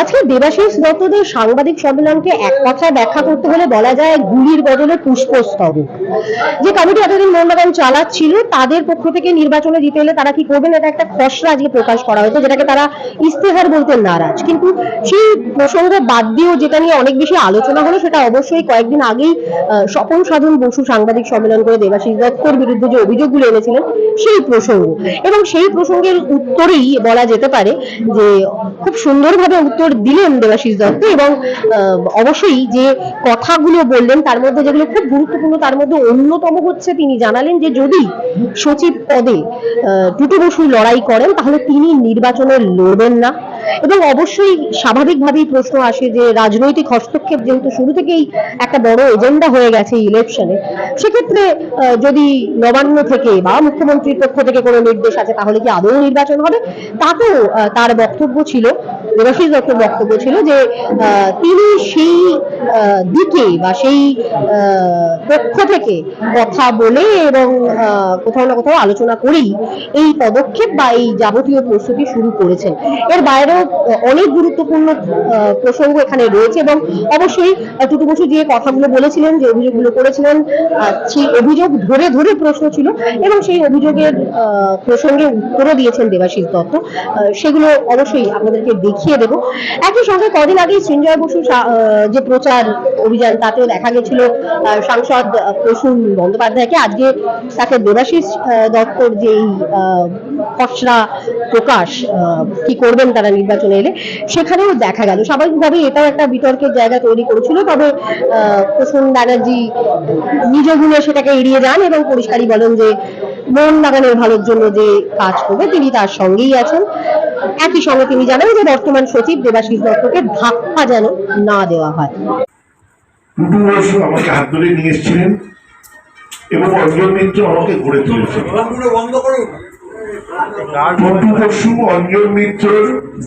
আজকে দেবাশিস দত্তদের সাংবাদিক সম্মেলনকে এক কথায় ব্যাখ্যা করতে হলে বলা যায় গুলির বদলে পুষ্পস্তবক যে কমিটি এতদিন মোহনবাগান চালাচ্ছিল, তাদের পক্ষ থেকে নির্বাচনে জিতে এলে তারা কি করবেন? এটা একটা খসড়া আজকে প্রকাশ করা হয়েছে, যেটাকে তারা ইস্তেহার বলতে নারাজ। কিন্তু সেই প্রসঙ্গ বাদ দিয়েও যেটা নিয়ে অনেক বেশি আলোচনা হলো, সেটা অবশ্যই কয়েকদিন আগেই স্বপন সাধন বসু সাংবাদিক সম্মেলন করে দেবাশিস দত্তর বিরুদ্ধে যে অভিযোগগুলো এনেছিলেন, সেই প্রসঙ্গ। এবং সেই প্রসঙ্গের উত্তরেই বলা যেতে পারে যে, খুব সুন্দরভাবে উত্তর দিলেন দেবাশিস দত্ত এবং অবশ্যই যে কথাগুলো বললেন তার মধ্যে যেগুলো খুব গুরুত্বপূর্ণ, তার মধ্যে অন্যতম হচ্ছে তিনি জানালেন যে যদি সচিব পদে টুটু বসু লড়াই করেন তাহলে তিনি নির্বাচনে লড়বেন না। এবং অবশ্যই স্বাভাবিকভাবেই প্রশ্ন আসে যে রাজনৈতিক হস্তক্ষেপ যেহেতু শুরু থেকেই একটা বড় এজেন্ডা হয়ে গেছে ইলেকশনে সেক্ষেত্রে যদি নবান্ন থেকে বা মুখ্যমন্ত্রীর পক্ষ থেকে কোনো নির্দেশ আছে তাহলে কি আদৌ নির্বাচন হবে? তাতেও তার বক্তব্য ছিল দেবাশিস দত্তর বক্তব্য ছিল যে তিনি সেই দিকে বা সেই পক্ষ থেকে কথা বলে এবং কোথাও না কোথাও আলোচনা করেই এই পদক্ষেপ বা এই যাবতীয় প্রস্তুতি শুরু করেছেন। এর বাইরেও অনেক গুরুত্বপূর্ণ প্রসঙ্গ এখানে রয়েছে এবং অবশ্যই টুটু বসু যে কথাগুলো বলেছিলেন, যে অভিযোগগুলো করেছিলেন সেই অভিযোগ ধরে ধরে প্রশ্ন ছিল এবং সেই অভিযোগের প্রসঙ্গে উত্তরও দিয়েছেন দেবাশিস দত্ত। সেগুলো অবশ্যই আপনাদেরকে দেখিয়ে দেব। একই সঙ্গে কদিন আগে সৃঞ্জয় বসু যে প্রচার অভিযান, তাতেও দেখা গেছিল সাংসদ প্রসূন বন্দ্যোপাধ্যায়কে। আজকে তাকে দেবাশিস দত্তর যেই খসড়া প্রকাশ কি করবেন তারা নির্বাচনে এলে সেখানেও দেখা গেল। স্বাভাবিকভাবেই এটাও একটা বিতর্কের জায়গা তৈরি করেছিল তবে আহ, প্রসূন ব্যানার্জি নিজ গুণে সেটাকে এড়িয়ে যান এবং পরিষ্কারই বলেন যে মোহনবাগানের ভালোর জন্য যে কাজ করবে তিনি তার সঙ্গেই আছেন। একই সঙ্গে তিনি জানান যে বর্তমান সচিব দেবাশিস দত্তকে ধাক্কা যেন না দেওয়া হয়। আমাকে হাত ধরে নিয়ে এসেছিলেন এবং অঞ্জন মিত্র আমাকে গড়ে তুলেছেন। বন্ধ বসু অঞ্জন মিত্র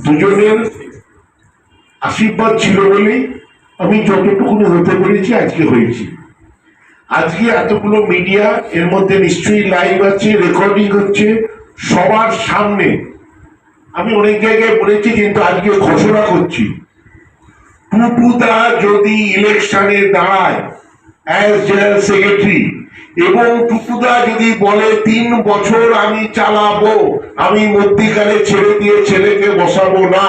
দুজনের আশীর্বাদ ছিল বলেই আমি যতটুকুনি হতে পেরেছি আজকে হয়েছি। আজকে এতগুলো মিডিয়া, এর মধ্যে নিশ্চয়ই লাইভ আছে রেকর্ডিং হচ্ছে, সবার সামনে। আমি অনেক জায়গায় বলেছি, কিন্তু আজকে ঘোষণা করছি। টুটুদা যদি ইলেকশনে দাঁড়ায় অ্যাজ জেনারেল সেক্রেটারি এবং টুটুদা যদি বলে, তিন বছর আমি চালাবো, আমি মধ্যিকালে ছেড়ে দিয়ে ছেলেকে বসাবো না,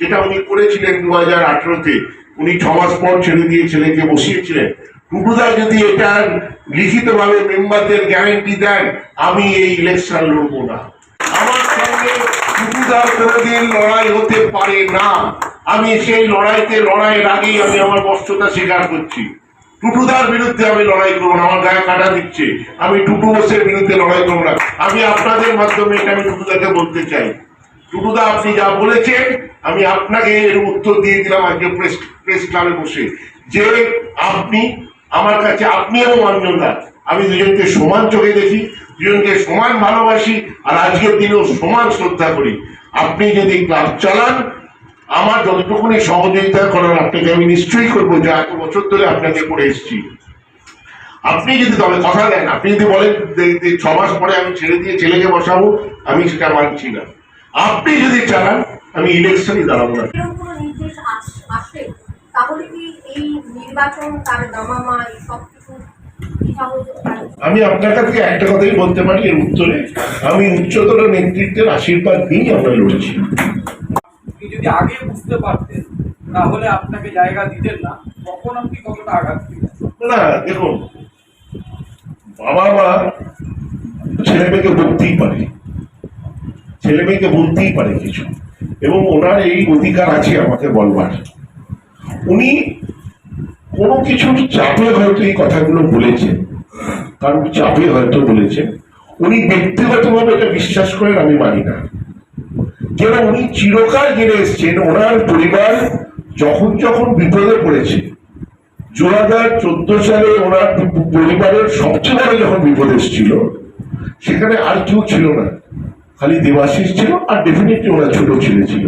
যেটা উনি করেছিলেন দু হাজার আঠারোতে, উনি ছ মাস পর ছেড়ে দিয়ে ছেলেকে বসিয়েছিলেন। টুটুদা যদি এটা লিখিতভাবে মেম্বারদের গ্যারেন্টি দেন, আমি এই ইলেকশন লড়বো না। আমার সঙ্গে টুটুদার কোনোদিন লড়াই হতে পারে না। আমি সেই লড়াইতে, লড়াইয়ের আগেই আমি আমার কষ্টতা স্বীকার করছি। টুটুদার বিরুদ্ধে আমি লড়াই করব না, আমার গায়ে কাটা দিচ্ছে। আমি টুটু বোসের বিরুদ্ধে লড়াই করব না। আমি আপনাদের মাধ্যমে এটা আমি টুটুদাকে বলতে চাই। টুটুদা, আপনি যা বলেছেন, আমি আপনাকে এর উত্তর দিয়ে দিলাম আজকে প্রেস প্রেস ক্লাবে বসে। যে আপনি, আমার কাছে আপনি এবং অঞ্জনদা আমি দুজনকে সমান চোখে দেখি, দুজনকে সমান ভালোবাসি, আর আজকের দিনেও সমান শ্রদ্ধা করি। আপনি যদি ক্লাব চালান আমার যতটুকুনি সহযোগিতা করার আপনাকে আমি নিশ্চয়ই করব যে এত বছর ধরে আপনাকে করে এসেছি। আপনি যদি তবে কথা দেন আপনি যদি বলেন ছ মাস পরে আমি ছেড়ে দিয়ে ছেলেকে বসাবো আমি সেটা মানছি না। আপনি যদি চালান আমি ইলেকশনই দাঁড়াবো না। আমি আপনার কাছে একটা কথাই বলতে পারি এর উত্তরে। আমি উচ্চতর নেতৃত্বের আশীর্বাদ নিয়েই আমরা লড়ছি। যদি আগে বুঝতে পারতেন, তাহলে আপনাকে জায়গা দিতেন না। তখন আপনি কতটা আঘাত না, দেখুন, বাবা মা ছেলে মেয়েকে বলতেই পারে। ছেলে মেয়েকে বলতেই পারে কিছু। এবং ওনার এই অধিকার আছে আমাকে বলবার। উনি কোনো কিছুর চাপে হয়তো এই কথাগুলো বলেছেন কারণ চাপে হয়তো বলেছেন। উনি ব্যক্তিগতভাবে এটা বিশ্বাস করেন, আমি মানি না। কেন উনি চিরকাল জেনে এসছেন, ওনার পরিবার যখন যখন বিপদে পড়েছে। দু হাজার চোদ্দ সালে ওনার পরিবারের সবচেয়ে বড় যখন বিপদ এসেছিল, সেখানে আর কেউ ছিল না। খালি দেবাশিস ছিল আর ডেফিনেটলি ওনার ছোট ছেলে ছিল।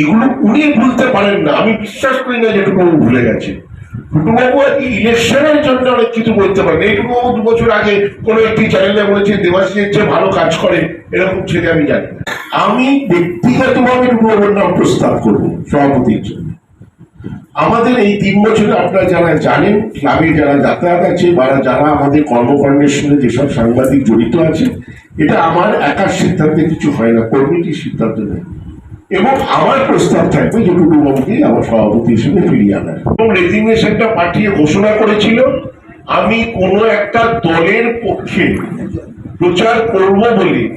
এগুলো উনি ভুলতে পারেন না। আমি বিশ্বাস করি না যেটুকু ভুলে গেছে। আর কি, ইলেকশনের জন্য অনেক কিছু বলতে পারেন এই টুটুবাবু দু বছর আগে কোনো একটি চ্যানেলে বলেছে দেবাশিসের চেয়ে ভালো কাজ করে, এরকম ছেলে আমি জানি আমি ব্যক্তিগতভাবে নাম প্রস্তাব করব সভাপতির জন্য। আমাদের এই তিন বছরে আপনারা যারা জানেন, ক্লাবে যারা যাতায়াত আছে, বা যারা আমাদের কর্মকাণ্ডের সঙ্গে যেসব সাংবাদিক জড়িত আছে, এটা আমার একার সিদ্ধান্তে কিছু হয় না, কর্মীটির সিদ্ধান্ত নেই এবং আমার প্রস্তাব থাকবে যে টুটুবাবুকে আমার সভাপতি হিসেবে ফিরিয়ে আনার এবং রেজিগনেশনটা পাঠিয়ে ঘোষণা করেছিল, আমি কোনো একটা দলের পক্ষে প্রচার করব বলে,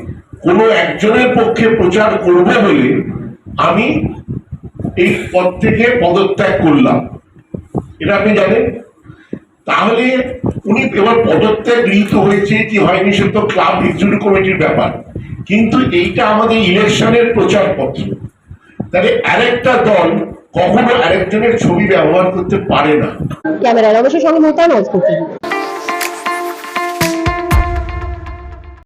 কোনো একজনের পক্ষে প্রচার করব বলে আমি এই পদ থেকে পদত্যাগ করলাম। এটা আপনি জানেন? তাহলে উনি এবার পদত্যাগ গৃহীত হয়েছে কি হয়নি, সে তো ক্লাব এক্সিকিউটিভ কমিটির ব্যাপার। কিন্তু এইটা আমাদের ইলেকশনের প্রচারপত্র। তাহলে আরেকটা দল কখনো আরেকজনের ছবি ব্যবহার করতে পারে না। ক্যামেরা অবশ্য সঙ্গে মোতায়েন